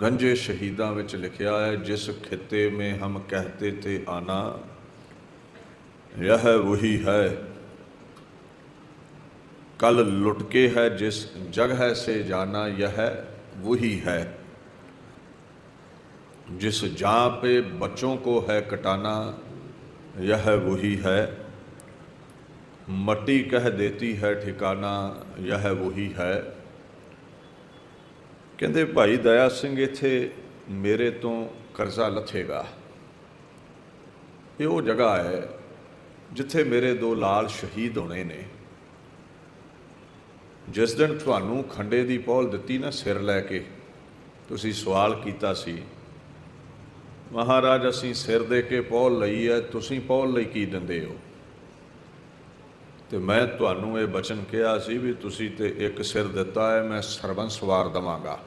ਗੰਜੇ ਸ਼ਹੀਦਾਂ ਵਿੱਚ ਲਿਖਿਆ ਹੈ ਜਿਸ ਖਿੱਤੇ ਮੇ ਹਮ ਕਹਤੇ ਥੇ ਆਨਾ ਯਹ ਵਹੀ ਹੈ कल लुटके है जिस जगह से जाना यह वही है जिस जहाँ पे बच्चों को है कटाना यह वही है मट्टी कह देती है ठिकाना यह वही है ਕਹਿੰਦੇ, ਭਾਈ ਦਇਆ ਸਿੰਘ ਇੱਥੇ ਮੇਰੇ ਤੋਂ ਕਰਜ਼ਾ ਲੱਥੇਗਾ। ਇਹ ਉਹ ਜਗ੍ਹਾ ਹੈ ਜਿੱਥੇ ਮੇਰੇ ਦੋ ਲਾਲ ਸ਼ਹੀਦ ਹੋਣੇ ਨੇ। ਜਿਸ ਦਿਨ ਤੁਹਾਨੂੰ ਖੰਡੇ ਦੀ ਪੌਲ ਦਿੱਤੀ ਨਾ ਸਿਰ ਲੈ ਕੇ, ਤੁਸੀਂ ਸਵਾਲ ਕੀਤਾ ਸੀ, ਮਹਾਰਾਜ, ਅਸੀਂ ਸਿਰ ਦੇ ਕੇ ਪੌਲ ਲਈ ਹੈ, ਤੁਸੀਂ ਪੌਲ ਲਈ ਕੀ ਦਿੰਦੇ ਹੋ? ਤੇ ਮੈਂ ਤੁਹਾਨੂੰ ਇਹ ਬਚਨ ਕਿਹਾ ਸੀ ਵੀ ਤੁਸੀਂ ਤੇ ਇੱਕ ਸਿਰ ਦਿੱਤਾ ਹੈ, ਮੈਂ ਸਰਬੰਸ ਵਾਰ ਦਵਾਂਗਾ।